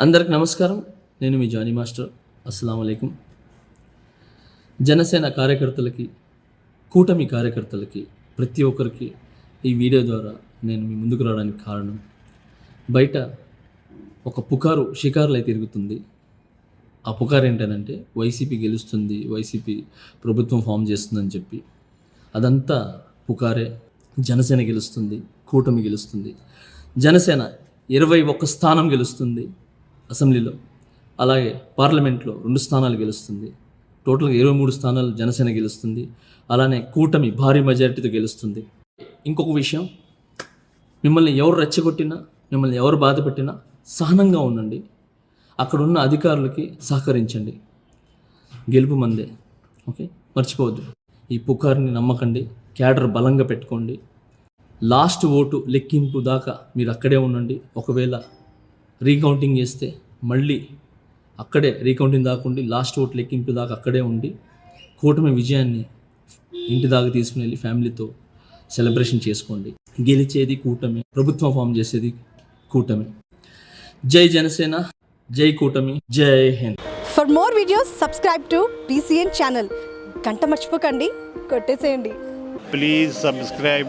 అందరికి నమస్కారం. నేను మీ జానీ మాస్టర్. అస్సలం అయికం జనసేన కార్యకర్తలకి కూటమి కార్యకర్తలకి ప్రతి ఒక్కరికి ఈ వీడియో ద్వారా నేను మీ ముందుకు రావడానికి కారణం బయట ఒక పుకారు షికారులై తిరుగుతుంది. ఆ పుకారు ఏంటనంటే వైసీపీ గెలుస్తుంది వైసీపీ ప్రభుత్వం ఫామ్ చేస్తుందని చెప్పి. అదంతా పుకారే. జనసేన గెలుస్తుంది కూటమి గెలుస్తుంది. జనసేన ఇరవై ఒక్క స్థానం గెలుస్తుంది. అసెంబ్లీలో. అలాగే పార్లమెంట్లో రెండు స్థానాలు గెలుస్తుంది. టోటల్గా ఇరవై మూడు స్థానాలు జనసేన గెలుస్తుంది. అలానే కూటమి భారీ మెజారిటీతో గెలుస్తుంది. ఇంకొక విషయం మిమ్మల్ని ఎవరు రెచ్చగొట్టినా మిమ్మల్ని ఎవరు బాధ పెట్టినా సహనంగా ఉండండి. అక్కడున్న అధికారులకి సహకరించండి. గెలుపు మందే. ఓకే? మర్చిపోవద్దు. ఈ పుకార్ని నమ్మకండి. క్యాడర్ బలంగా పెట్టుకోండి. లాస్ట్ ఓటు లెక్కింపు దాకా మీరు అక్కడే ఉండండి. ఒకవేళ రీకౌంటింగ్ చేస్తే మళ్ళీ అక్కడే రీకౌంటింగ్ దాకా ఉండి లాస్ట్ ఓటు లెక్కింపు దాకా అక్కడే ఉండి కూటమి విజయాన్ని ఇంటి దాకా తీసుకుని వెళ్ళి ఫ్యామిలీతో సెలబ్రేషన్ చేసుకోండి. గెలిచేది కూటమి ప్రభుత్వం ఫామ్ చేసేది కూటమి. జై జనసేన జై కూటమి జై Hind. For more videos subscribe to BCN channel గంట మర్చిపోకండి కొట్టేసేయండి. Please subscribe.